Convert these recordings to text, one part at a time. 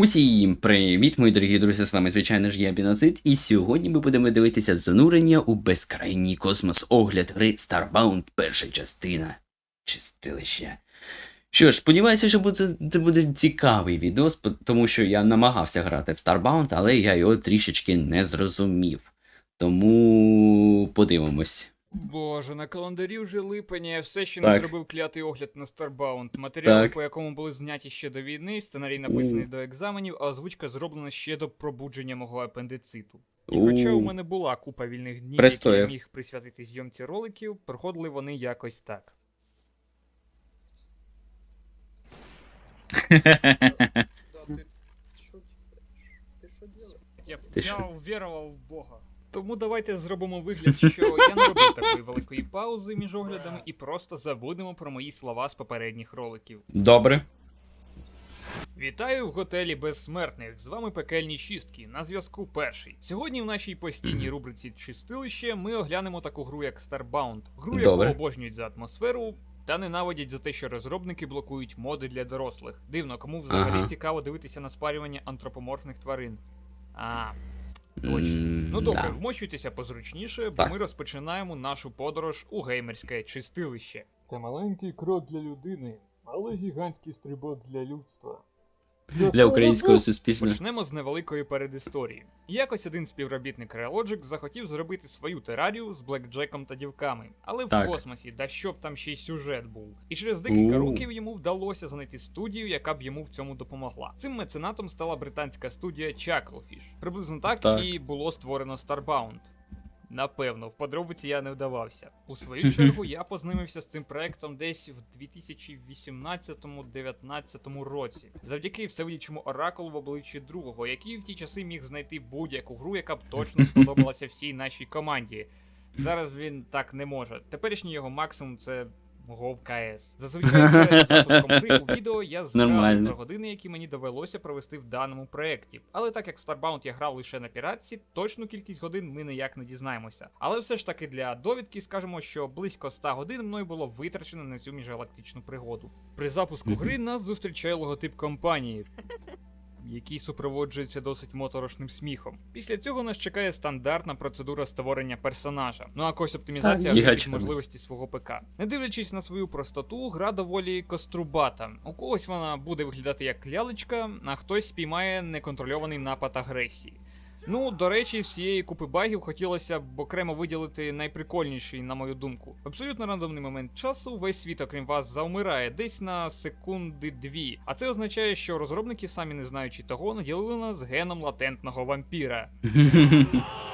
Усім привіт, мої дорогі друзі! З вами, звичайно ж, я Біноцид, і сьогодні ми будемо дивитися занурення у безкрайній космос огляд гри Starbound перша частина. Чистилище. Що ж, сподіваюся, що буде, це буде цікавий відос, тому що я намагався грати в Starbound, але я його трішечки не зрозумів. Тому подивимось. Боже, на календарі вже липень, я все ще Так. не зробив клятий огляд на Starbound. Матеріали, Так. по якому були зняті ще до війни, сценарій написаний до екзаменів, а озвучка зроблена ще до пробудження мого апендициту. І хоча у У. мене була купа вільних днів, які я міг присвятити зйомці роликів, проходили вони якось так. Я, Ти я що? ввірував в Бога. Тому давайте зробимо вигляд, що я не робив такої великої паузи між оглядами і просто забудемо про мої слова з попередніх роликів. Добре. Вітаю в готелі безсмертних. З вами пекельні шістки. На зв'язку перший. Сьогодні в нашій постійній рубриці Чистилище ми оглянемо таку гру як Starbound. Гру, яку Добре. обожнюють за атмосферу. Та ненавидять за те, що розробники блокують моди для дорослих. Дивно, кому взагалі Ага. цікаво дивитися на спарювання антропоморфних тварин. А, Точно. Ну добре, да. вмощуйтеся позручніше, бо Так. ми розпочинаємо нашу подорож у геймерське чистилище. Це маленький крок для людини, але гігантський стрибок для людства. Для українського суспільства. Почнемо з невеликої передісторії. Якось один співробітник Realogic захотів зробити свою терарію з блекджеком та дівками, але в Так. космосі, да щоб там ще й сюжет був. І через декілька У. років йому вдалося знайти студію, яка б йому в цьому допомогла. Цим меценатом стала британська студія Chucklefish. Приблизно так, Так. і було створено Starbound. Напевно, в подробиці я не вдавався. У свою чергу я познайомився з цим проектом десь в 2018-19 році, завдяки всевидячому оракулу в обличчі другого, який в ті часи міг знайти будь-яку гру, яка б точно сподобалася всій нашій команді. Зараз він так не може. Теперішній його максимум це Гов КС. Зазвичай перед запуском у відео я згадав про години, які мені довелося провести в даному проєкті. Але так як в Starbound я грав лише на піратці, точну кількість годин ми ніяк не дізнаємося. Але все ж таки для довідки скажемо, що близько 100 годин мною було витрачено на цю міжгалактичну пригоду. При запуску гри нас зустрічає логотип компанії. Який супроводжується досить моторошним сміхом. Після цього нас чекає стандартна процедура створення персонажа. Ну а ось оптимізація можливості свого ПК. Не дивлячись на свою простоту, гра доволі кострубата. У когось вона буде виглядати як лялечка, а хтось спіймає неконтрольований напад агресії. Ну, до речі, з цієї купи багів хотілося б окремо виділити найприкольніший, на мою думку. Абсолютно рандомний момент часу весь світ, окрім вас, завмирає десь на секунди дві. А це означає, що розробники, самі не знаючи того, наділили нас геном латентного вампіра.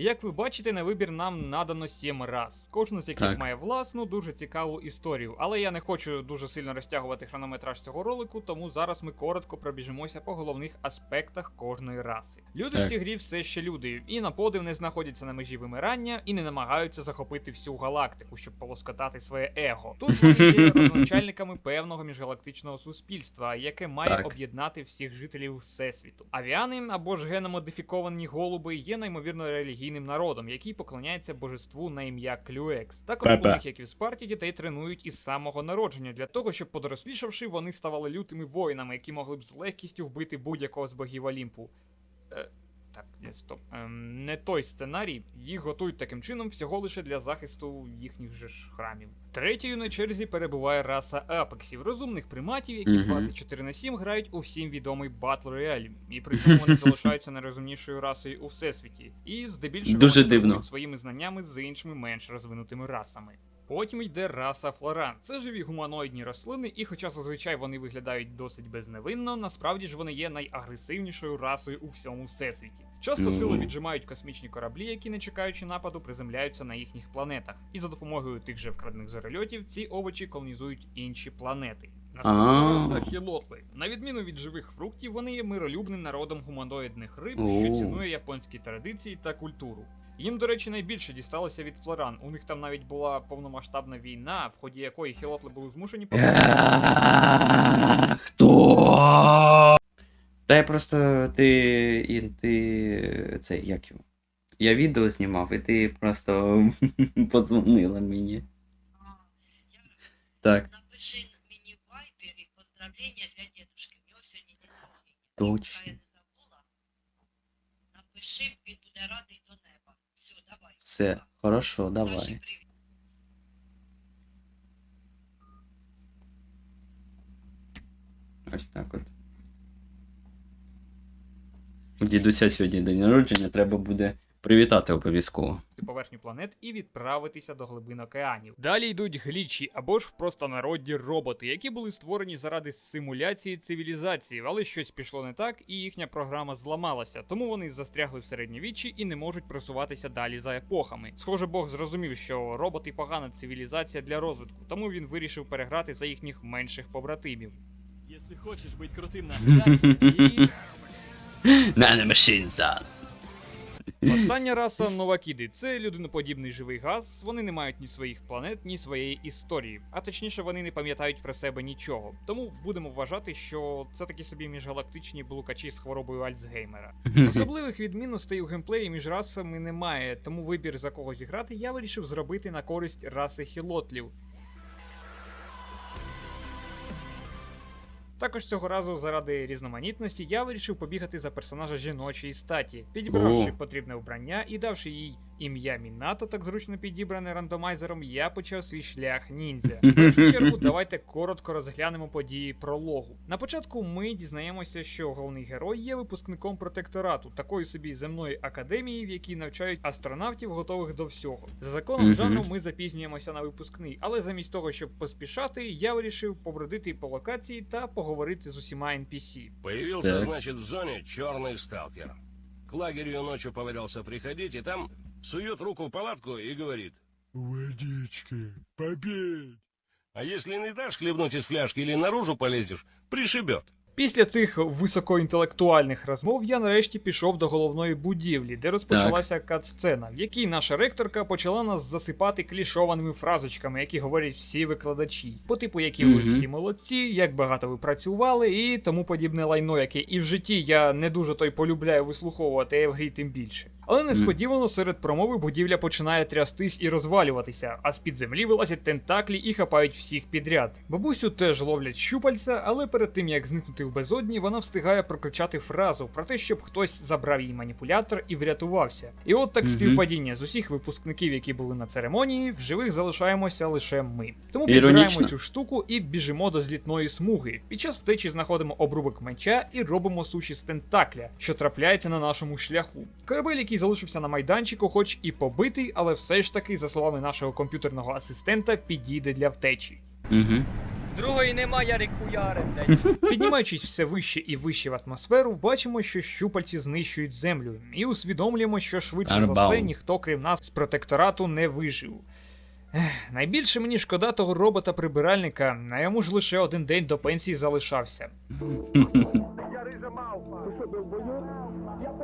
Як ви бачите, на вибір нам надано 7 раз. Кожен з яких Так. має власну, дуже цікаву історію. Але я не хочу дуже сильно розтягувати хронометраж цього ролику, тому зараз ми коротко пробіжимося по головних аспектах кожної раси. Люди Так. в цій грі все ще люди, і на подив не знаходяться на межі вимирання, і не намагаються захопити всю галактику, щоб полоскотати своє его. Тут вони є родоначальниками певного міжгалактичного суспільства, яке має Так. об'єднати всіх жителів всесвіту. Авіани або ж геномодифіковані голуби є неймовірно релігійним народом, який поклоняється божеству на ім'я Клюекс. Також у них, як і в Спарті, дітей тренують із самого народження для того, щоб подорослішавши, вони ставали лютими воїнами, які могли б з легкістю вбити будь-якого з богів Олімпу. Стоп. Ем, не той сценарій. Їх готують таким чином всього лише для захисту їхніх же ж храмів. Третьою на черзі перебуває раса апексів, розумних приматів, які Мгм. 24 на 7 грають у всім відомий Battle Royale. І при цьому вони залишаються найрозумнішою расою у всесвіті. І здебільшого Дуже дивно. своїми знаннями з іншими менш розвинутими расами. Потім йде раса флоран. Це живі гуманоїдні рослини, і хоча зазвичай вони виглядають досить безневинно, насправді ж вони є найагресивнішою расою у всьому всесвіті. Часто Ну. сили віджимають космічні кораблі, які, не чекаючи нападу, приземляються на їхніх планетах. І за допомогою тих же вкрадених зорольотів ці овочі колонізують інші планети. Наступна хілотли. На відміну від живих фруктів, вони є миролюбним народом гуманоїдних риб, що цінує японські традиції та культуру. Їм, до речі, найбільше дісталося від флоран. У них там навіть була повномасштабна війна, в ході якої хілотли були змушені Хто? Та я просто ти. і ти. Це як його? Я відео знімав, і ти просто подзвонила мені. Так. Напиши мені в вайбері поздравлення для дедушки. У нього сьогодні день. Точно. Поки я не забула. Напиши, він буде радий до неба. Все, давай. Все, хорошо, давай. Ось так от. У дідуся сьогодні день народження, треба буде привітати обов'язково. поверхню планет і відправитися до глибин океанів. Далі йдуть глічі або ж в простонароді роботи, які були створені заради симуляції цивілізації, але щось пішло не так, і їхня програма зламалася, тому вони застрягли в середньовіччі і не можуть просуватися далі за епохами. Схоже, Бог зрозумів, що роботи погана цивілізація для розвитку, тому він вирішив переграти за їхніх менших побратимів. Если хочешь быть крутым на Наномашинза. Остання раса новакіди це людиноподібний живий газ. Вони не мають ні своїх планет, ні своєї історії. А точніше, вони не пам'ятають про себе нічого. Тому будемо вважати, що це такі собі міжгалактичні блукачі з хворобою Альцгеймера. Особливих відмінностей у геймплеї між расами немає, тому вибір за кого зіграти я вирішив зробити на користь раси хілотлів. Також цього разу, заради різноманітності, я вирішив побігати за персонажа жіночої статі, підібравши потрібне вбрання і давши їй ім'я Мінато, так зручно підібране рандомайзером, я почав свій шлях ніндзя. В першу чергу, давайте коротко розглянемо події прологу. На початку ми дізнаємося, що головний герой є випускником протекторату, такої собі земної академії, в якій навчають астронавтів, готових до всього. За законом жанру ми запізнюємося на випускний, але замість того, щоб поспішати, я вирішив побродити по локації та поговорити з усіма NPC. Появился, Так. значит, в зоне черный сталкер. К лагерю ночью повадился приходить, и там сует руку в палатку и говорит. Водичка, попей. А если не дашь хлебнуть из фляжки или наружу полезешь, пришибет. Після цих високоінтелектуальних розмов я нарешті пішов до головної будівлі, де розпочалася кат-сцена, в якій наша ректорка почала нас засипати клішованими фразочками, які говорять всі викладачі, по типу, які ви всі молодці, як багато ви працювали, і тому подібне лайно, яке і в житті я не дуже той полюбляю вислуховувати, а в грі тим більше. Але несподівано серед промови будівля починає трястись і розвалюватися, а з-під землі вилазять тентаклі і хапають всіх підряд. Бабусю теж ловлять щупальця, але перед тим як зникнути в безодні, вона встигає прокричати фразу про те, щоб хтось забрав її маніпулятор і врятувався. І от так співпадіння з усіх випускників, які були на церемонії, в живих залишаємося лише ми. Тому підбираємо цю штуку і біжимо до злітної смуги. Під час втечі знаходимо обрубок меча і робимо суші з тентакля, що трапляється на нашому шляху. Корабель, який залишився на майданчику, хоч і побитий, але все ж таки, за словами нашого комп'ютерного асистента, підійде для втечі. Угу. Другої нема, Ярик блядь. Піднімаючись все вище і вище в атмосферу, бачимо, що щупальці знищують землю, і усвідомлюємо, що швидше за все ніхто крім нас з протекторату не вижив. Ех, найбільше мені шкода того робота-прибиральника, а йому ж лише один день до пенсії залишався.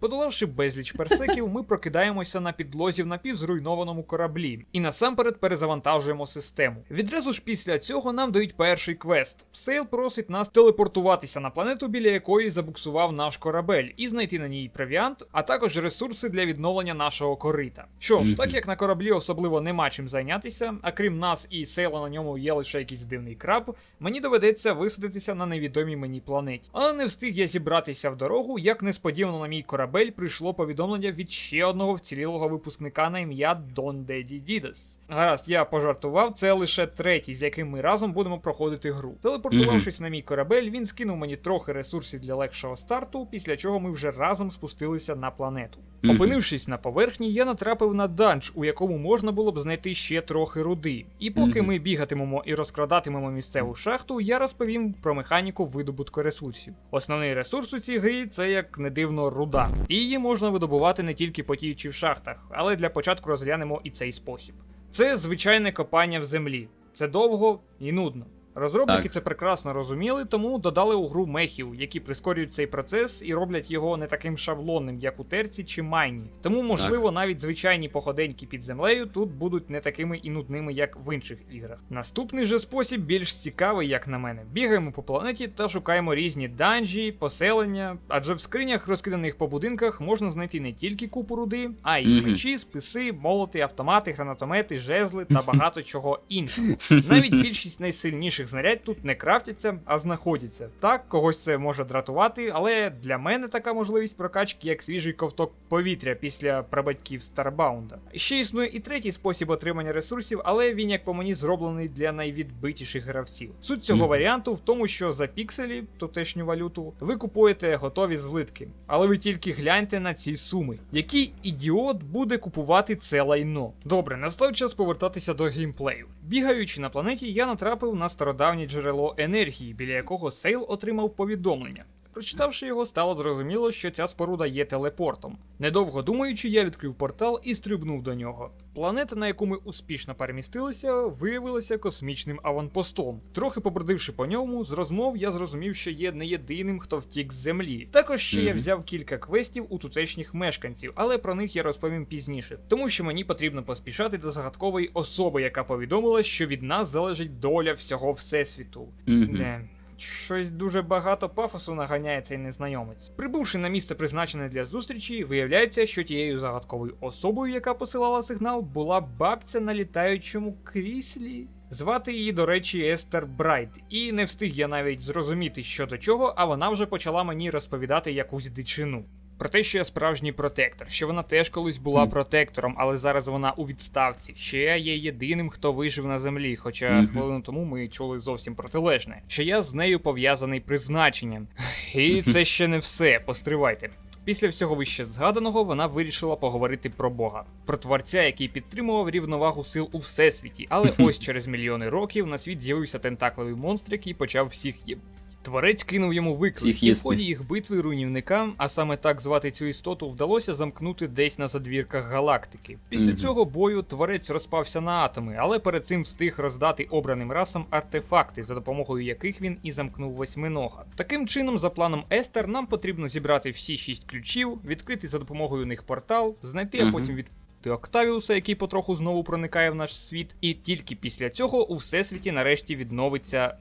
Подолавши безліч персеків, ми прокидаємося на підлозі в напівзруйнованому кораблі і насамперед перезавантажуємо систему. Відразу ж після цього нам дають перший квест. Сейл просить нас телепортуватися на планету, біля якої забуксував наш корабель, і знайти на ній провіант, а також ресурси для відновлення нашого корита. Що ж, так як на кораблі особливо нема чим зайнятися, а крім нас і сейла на ньому є лише якийсь дивний краб, мені доведеться висадитися на невідомій мені планеті. Але не встиг я зібратися в дорогу, як несподівано на мій корабель прийшло повідомлення від ще одного вцілілого випускника на ім'я Дон Деді Дідес. Гаразд, я пожартував, це лише третій, з яким ми разом будемо проходити гру. Телепортувавшись на мій корабель, він скинув мені трохи ресурсів для легшого старту, після чого ми вже разом спустилися на планету. Опинившись на поверхні, я натрапив на данж, у якому можна було б знайти ще трохи руди. І поки ми бігатимемо і розкрадатимемо місцеву шахту, я розповім про механіку видобутку ресурсів. Основний ресурс у цій грі це як не дивно руда. І її можна видобувати не тільки потіючи в шахтах, але для початку розглянемо і цей спосіб. Це звичайне копання в землі. Це довго і нудно. Розробники Так. це прекрасно розуміли, тому додали у гру мехів, які прискорюють цей процес і роблять його не таким шаблонним, як у терці чи майні. Тому, можливо, навіть звичайні походеньки під землею тут будуть не такими і нудними, як в інших іграх. Наступний же спосіб більш цікавий, як на мене. Бігаємо по планеті та шукаємо різні данжі, поселення, адже в скринях, розкиданих по будинках, можна знайти не тільки купу руди, а й мечі, списи, молоти, автомати, гранатомети, жезли та багато чого іншого. Навіть більшість найсильніших знарядь тут не крафтяться, а знаходяться. Так, когось це може дратувати, але для мене така можливість прокачки як свіжий ковток повітря після прабатьків Старбаунда. Ще існує і третій спосіб отримання ресурсів, але він, як по мені, зроблений для найвідбитіших гравців. Суть цього варіанту в тому, що за пікселі, тутешню валюту, ви купуєте готові злитки. Але ви тільки гляньте на ці суми. Який ідіот буде купувати це лайно? Добре, настав час повертатися до геймплею. Бігаючи на планеті, я натрапив на стародавнє джерело енергії, біля якого Сейл отримав повідомлення. Прочитавши його, стало зрозуміло, що ця споруда є телепортом. Недовго думаючи, я відкрив портал і стрибнув до нього. Планета, на яку ми успішно перемістилися, виявилася космічним аванпостом. Трохи побродивши по ньому, з розмов я зрозумів, що є не єдиним, хто втік з землі. Також ще я взяв кілька квестів у тутешніх мешканців, але про них я розповім пізніше, тому що мені потрібно поспішати до загадкової особи, яка повідомила, що від нас залежить доля всього всесвіту. Де? Щось дуже багато пафосу наганяє цей незнайомець. Прибувши на місце, призначене для зустрічі, виявляється, що тією загадковою особою, яка посилала сигнал, була бабця на літаючому кріслі. Звати її, до речі, Естер Брайт, і не встиг я навіть зрозуміти, що до чого, а вона вже почала мені розповідати якусь дичину. Про те, що я справжній протектор, що вона теж колись була протектором, але зараз вона у відставці. Що я є єдиним, хто вижив на землі, хоча хвилину тому ми чули зовсім протилежне. Що я з нею пов'язаний призначенням. І це ще не все. Постривайте. Після всього вище згаданого вона вирішила поговорити про Бога, про творця, який підтримував рівновагу сил у всесвіті. Але ось через мільйони років на світ з'явився тентакливий монстр, який почав всіх їб. Творець кинув йому виклик, і в ході їх битви руйнівникам, а саме так звати цю істоту, вдалося замкнути десь на задвірках галактики. Після Мгм. цього бою творець розпався на атоми, але перед цим встиг роздати обраним расам артефакти, за допомогою яких він і замкнув восьминога. Таким чином, за планом Естер, нам потрібно зібрати всі шість ключів, відкрити за допомогою них портал, знайти, а потім від. Октавіуса, який потроху знову проникає в наш світ, і тільки після цього у всесвіті нарешті відновиться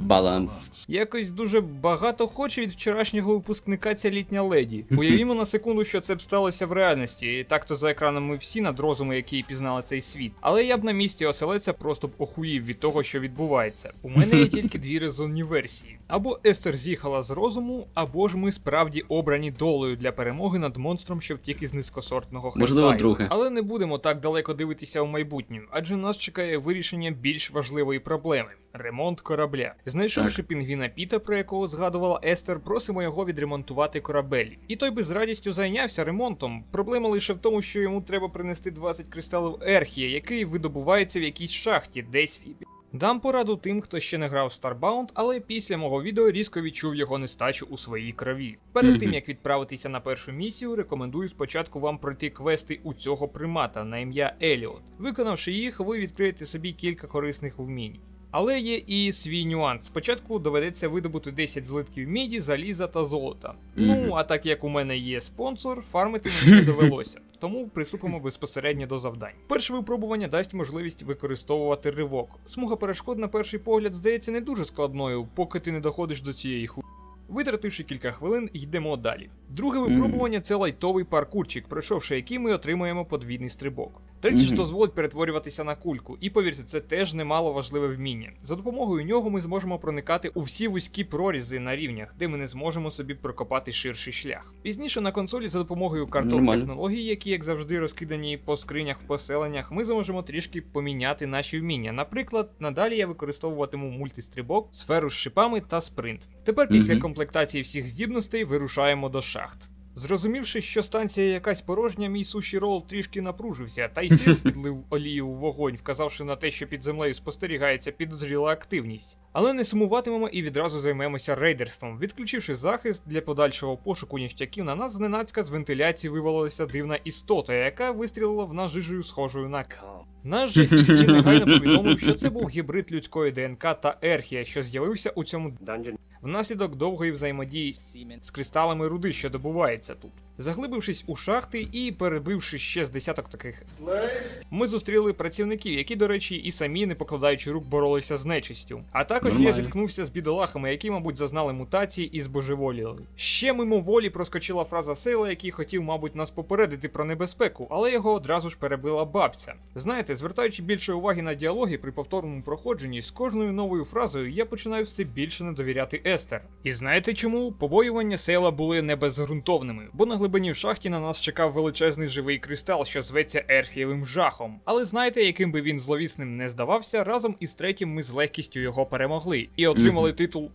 Баланс. Якось дуже багато хоче від вчорашнього випускника ця літня леді. Уявімо на секунду, що це б сталося в реальності. І так-то за екраном ми всі над розуми, які пізнали цей світ. Але я б на місці оселеця просто б охуїв від того, що відбувається. У мене є тільки дві резонні версії: або Естер з'їхала з розуму, або ж ми справді обрані долею для перемоги над монстром, що втік із низькосортного Можливо, друге. Але не будемо так далеко дивитися у майбутнє, адже нас чекає вирішення більш важливої проблеми. Ремонт корабля. Знайшовши пінгвіна Піта, про якого згадувала Естер, просимо його відремонтувати корабель. І той би з радістю зайнявся ремонтом. Проблема лише в тому, що йому треба принести 20 кристалів Ерхія, який видобувається в якійсь шахті, десь в Дам пораду тим, хто ще не грав в Starbound, але після мого відео різко відчув його нестачу у своїй крові. Перед тим як відправитися на першу місію, рекомендую спочатку вам пройти квести у цього примата на ім'я Еліот. Виконавши їх, ви відкриєте собі кілька корисних вмінь. Але є і свій нюанс. Спочатку доведеться видобути 10 злитків міді, заліза та золота. Ну, а так як у мене є спонсор, фармити мені не довелося. Тому приступимо безпосередньо до завдань. Перше випробування дасть можливість використовувати ривок. Смуга перешкод на перший погляд здається не дуже складною, поки ти не доходиш до цієї ху. Витративши кілька хвилин, йдемо далі. Друге випробування це лайтовий паркурчик, пройшовши який ми отримаємо подвійний стрибок. Третє ж дозволить перетворюватися на кульку, і повірте, це теж немало важливе вміння. За допомогою нього ми зможемо проникати у всі вузькі прорізи на рівнях, де ми не зможемо собі прокопати ширший шлях. Пізніше на консолі за допомогою карток технологій, які, як завжди, розкидані по скринях в поселеннях, ми зможемо трішки поміняти наші вміння. Наприклад, надалі я використовуватиму мультистрибок, сферу з шипами та спринт. Тепер після комплектації всіх здібностей вирушаємо до шахт. Зрозумівши, що станція якась порожня, мій суші рол трішки напружився, та й сил підлив олію в вогонь, вказавши на те, що під землею спостерігається підозріла активність. Але не сумуватимемо і відразу займемося рейдерством. Відключивши захист для подальшого пошуку ніштяків, на нас зненацька з вентиляції вивалилася дивна істота, яка вистрілила в нас жижею схожою на к. Наш же негайно повідомив, що це був гібрид людської ДНК та Ерхія, що з'явився у цьому внаслідок довгої взаємодії з кристалами руди, що добувається тут. Заглибившись у шахти і перебивши ще з десяток таких, ми зустріли працівників, які, до речі, і самі, не покладаючи рук, боролися з нечистю. А також я зіткнувся з бідолахами, які, мабуть, зазнали мутації і збожеволіли. Ще мимоволі проскочила фраза Сейла, який хотів, мабуть, нас попередити про небезпеку, але його одразу ж перебила бабця. Знаєте, звертаючи більше уваги на діалоги при повторному проходженні, з кожною новою фразою я починаю все більше не довіряти Естер. І знаєте чому? Побоювання Сейла були не безґрунтовними, бо на глибині в шахті на нас чекав величезний живий кристал, що зветься Ерхієвим жахом. Але знаєте, яким би він зловісним не здавався, разом із третім ми з легкістю його перемогли і отримали титул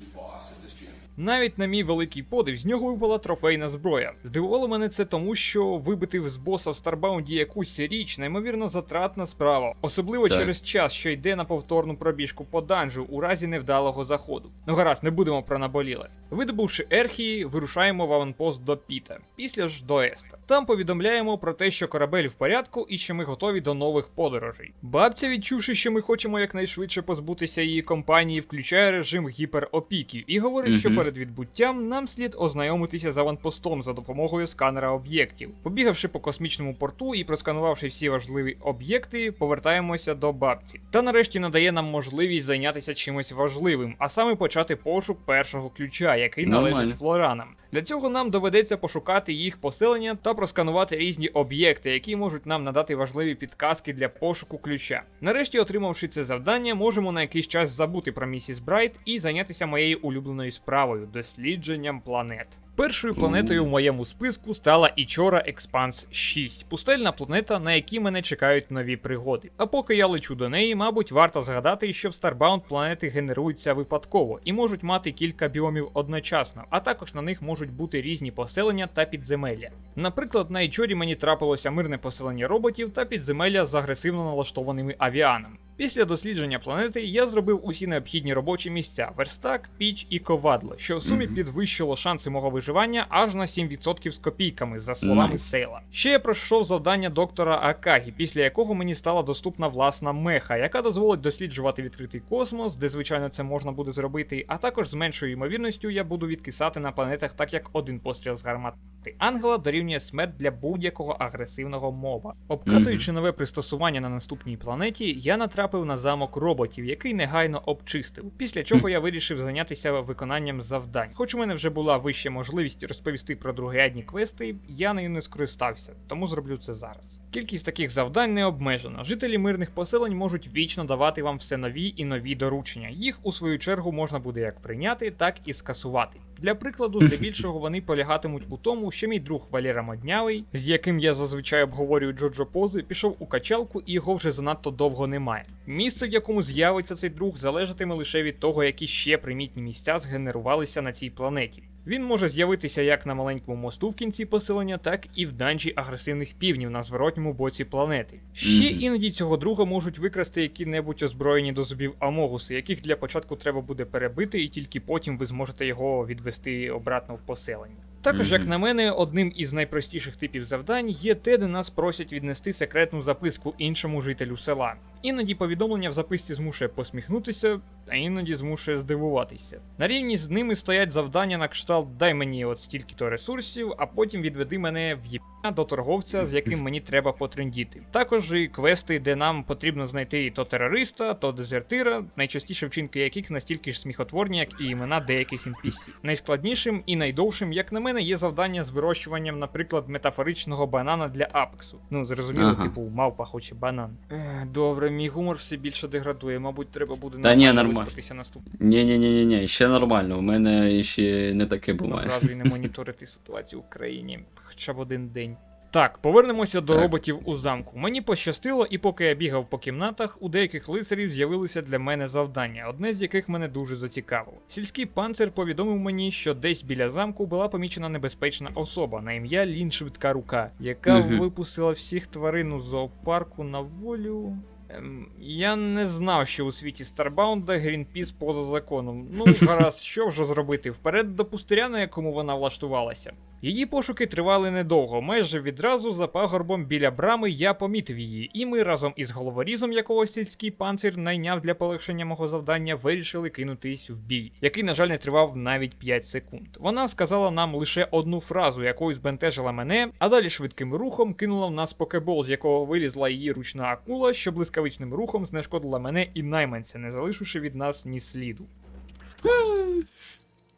навіть на мій великий подив, з нього випала трофейна зброя. Здивувало мене це тому, що вибити з боса в Старбаунді якусь річ, неймовірно затратна справа, особливо Так. через час, що йде на повторну пробіжку по данжу у разі невдалого заходу. Ну гаразд, не будемо про наболіле. Видобувши Ерхії, вирушаємо в аванпост до Піта, після ж до Еста. Там повідомляємо про те, що корабель в порядку і що ми готові до нових подорожей. Бабця, відчувши, що ми хочемо якнайшвидше позбутися її компанії, включає режим гіперопіки і говорить, що Мгм. Перед відбуттям нам слід ознайомитися з аванпостом за допомогою сканера об'єктів. Побігавши по космічному порту і просканувавши всі важливі об'єкти, повертаємося до бабці. Та нарешті надає нам можливість зайнятися чимось важливим, а саме почати пошук першого ключа, який Нормально. належить флоранам. Для цього нам доведеться пошукати їх поселення та просканувати різні об'єкти, які можуть нам надати важливі підказки для пошуку ключа. Нарешті, отримавши це завдання, можемо на якийсь час забути про місіс Брайт і зайнятися моєю улюбленою справою дослідженням планет. Першою планетою в моєму списку стала Ічора Експанс 6, пустельна планета, на якій мене чекають нові пригоди. А поки я лечу до неї, мабуть, варто згадати, що в Starbound планети генеруються випадково і можуть мати кілька біомів одночасно, а також на них можуть бути різні поселення та підземелля. Наприклад, на Ічорі мені трапилося мирне поселення роботів та підземелля з агресивно налаштованими авіанами. Після дослідження планети я зробив усі необхідні робочі місця: верстак, піч і ковадло, що в сумі підвищило шанси мого виживання аж на 7% з копійками, за словами Найс. Сейла. Ще я пройшов завдання доктора Акагі, після якого мені стала доступна власна меха, яка дозволить досліджувати відкритий космос, де звичайно це можна буде зробити, а також з меншою ймовірністю я буду відкисати на планетах, так як один постріл з гармати ангела дорівнює смерть для будь-якого агресивного моба. Обкатуючи нове пристосування на наступній планеті, я натрапив на замок роботів, який негайно обчистив. Після чого я вирішив зайнятися виконанням завдань. Хоч у мене вже була вища можливість розповісти про другорядні квести, я нею не скористався, тому зроблю це зараз. Кількість таких завдань не обмежена. Жителі мирних поселень можуть вічно давати вам все нові і нові доручення. Їх у свою чергу можна буде як прийняти, так і скасувати. Для прикладу, здебільшого вони полягатимуть у тому, що мій друг Валера Моднявий, з яким я зазвичай обговорюю Джоджо Пози, пішов у качалку і його вже занадто довго немає. Місце, в якому з'явиться цей друг, залежатиме лише від того, які ще примітні місця згенерувалися на цій планеті. Він може з'явитися як на маленькому мосту в кінці поселення, так і в данжі агресивних півнів на зворотньому боці планети. Ще іноді цього друга можуть викрасти які-небудь озброєні до зубів амогуси, яких для початку треба буде перебити, і тільки потім ви зможете його відвести обратно в поселення. Також, як на мене, одним із найпростіших типів завдань є те, де нас просять віднести секретну записку іншому жителю села. Іноді повідомлення в записці змушує посміхнутися, а іноді змушує здивуватися. На рівні з ними стоять завдання на кшталт дай мені от стільки-то ресурсів, а потім відведи мене в єбня до торговця, з яким мені треба потрендіти. Також і квести, де нам потрібно знайти то терориста, то дезертира, найчастіше вчинки яких настільки ж сміхотворні, як і імена деяких NPC. Найскладнішим і найдовшим, як на мене, є завдання з вирощуванням, наприклад, метафоричного банана для апексу. Ну, зрозуміло, Ага. типу, мавпа хоче банан. Ех, Добре, мій гумор все більше деградує. Мабуть, треба буде Та ні, нормально виспатися наступного Ні, ні, ні, ні, ні, ще нормально. У мене ще не таке буває. разу і не моніторити ситуацію в країні хоча б один день. Так, повернемося до роботів у замку. Мені пощастило, і поки я бігав по кімнатах, у деяких лицарів з'явилися для мене завдання, одне з яких мене дуже зацікавило. Сільський панцир повідомив мені, що десь біля замку була помічена небезпечна особа на ім'я Лін Швидка Рука, яка випустила всіх тварин у зоопарку на волю. Ем, я не знав, що у світі Старбаунда Грінпіс поза законом. Ну, гаразд, що вже зробити? Вперед до пустиря, на якому вона влаштувалася. Її пошуки тривали недовго. Майже відразу за пагорбом біля брами я помітив її, і ми разом із головорізом, якого сільський панцир найняв для полегшення мого завдання, вирішили кинутись в бій, який, на жаль, не тривав навіть 5 секунд. Вона сказала нам лише одну фразу, якою збентежила мене, а далі швидким рухом кинула в нас покебол, з якого вилізла її ручна акула, що блискавичним рухом знешкодила мене і найманця, не залишивши від нас ні сліду.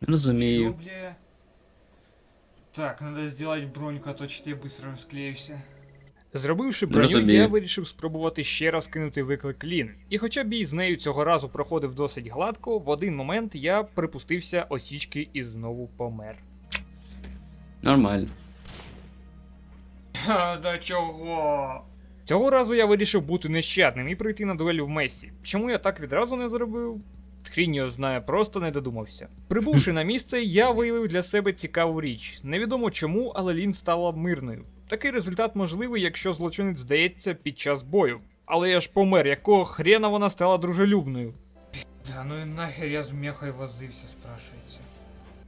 Розумію. бля? Так, надо сделать броньку, а то чуть я быстро розклеюся. Зробивши броню, Розумію. я вирішив спробувати ще раз кинути виклик Лін. І хоча бій з нею цього разу проходив досить гладко, в один момент я припустився осічки і знову помер. Нормально. Ха, да чого? Цього разу я вирішив бути нещадним і прийти на дуель в Месі. Чому я так відразу не зробив? Хрінь його знає, просто не додумався. Прибувши на місце, я виявив для себе цікаву річ. Невідомо чому, але Лін стала мирною. Такий результат можливий, якщо злочинець здається під час бою. Але я ж помер, якого хрена вона стала дружелюбною. Да, ну і нахер я з мехою возився, спрашується.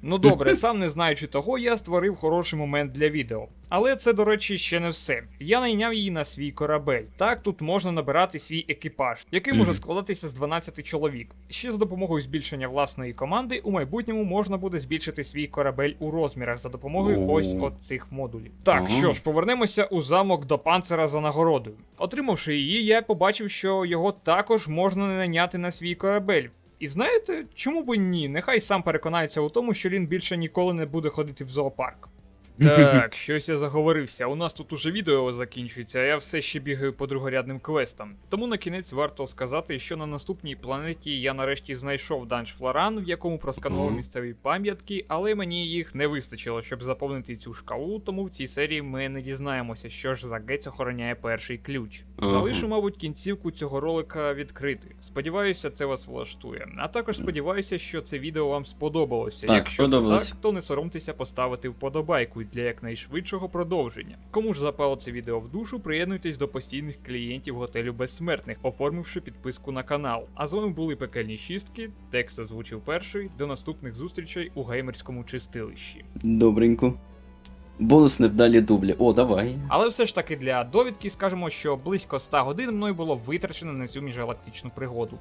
Ну добре, сам не знаючи того, я створив хороший момент для відео. Але це, до речі, ще не все. Я найняв її на свій корабель. Так, тут можна набирати свій екіпаж, який може складатися з 12 чоловік. Ще з допомогою збільшення власної команди у майбутньому можна буде збільшити свій корабель у розмірах за допомогою ось от цих модулів. Так, що ж, повернемося у замок до панцера за нагородою. Отримавши її, я побачив, що його також можна найняти на свій корабель. І знаєте, чому б ні? Нехай сам переконається у тому, що він більше ніколи не буде ходити в зоопарк. Так, щось я заговорився. У нас тут уже відео закінчується, а я все ще бігаю по другорядним квестам. Тому на кінець варто сказати, що на наступній планеті я нарешті знайшов данж Флоран, в якому просканував місцеві пам'ятки, але мені їх не вистачило, щоб заповнити цю шкалу, тому в цій серії ми не дізнаємося, що ж за гець охороняє перший ключ. Залишу, мабуть, кінцівку цього ролика відкритою. Сподіваюся, це вас влаштує. А також сподіваюся, що це відео вам сподобалося. Так, Якщо сподобалось. так, то не соромтеся поставити вподобайку для якнайшвидшого продовження. Кому ж запало це відео в душу, приєднуйтесь до постійних клієнтів готелю безсмертних, оформивши підписку на канал. А з вами були пекельні шістки. Текст озвучив перший. До наступних зустрічей у геймерському чистилищі. Добренько. Бонус невдалі дублі. О, давай. Але все ж таки для довідки скажемо, що близько 100 годин мною було витрачено на цю міжгалактичну пригоду.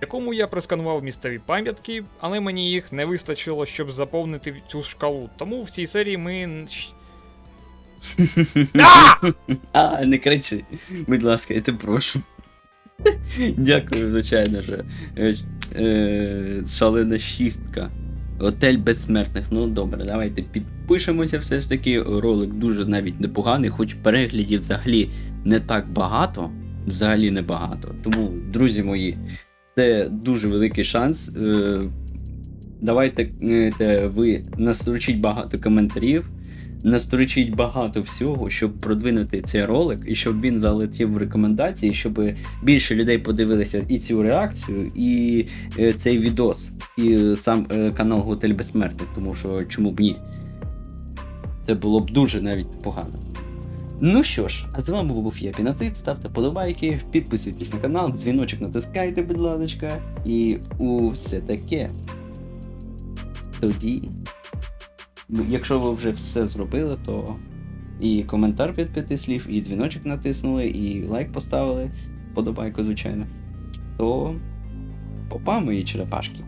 Якому я просканував місцеві пам'ятки, але мені їх не вистачило, щоб заповнити цю шкалу. Тому в цій серії ми. А, не кричи. Будь ласка, я тебе прошу. Дякую, звичайно ж. Е, е, шалена шістка. Отель безсмертних. Ну добре, давайте підпишемося все ж таки. Ролик дуже навіть непоганий, хоч переглядів взагалі не так багато. Взагалі не багато. Тому, друзі мої, це дуже великий шанс. Е, давайте ви настрочіть багато коментарів насторочіть багато всього, щоб продвинути цей ролик, і щоб він залетів в рекомендації, щоб більше людей подивилися і цю реакцію, і е, цей відос, і сам е, канал Готель Безсмертних, тому що чому б ні? Це було б дуже навіть погано. Ну що ж, а з вами був я Пінатит, ставте подобайки, підписуйтесь на канал, дзвіночок натискайте, будь ласка, і усе таке. Тоді Ну, Якщо ви вже все зробили, то і коментар під п'яти слів, і дзвіночок натиснули, і лайк поставили, подобайку, звичайно, то попа мої черепашки.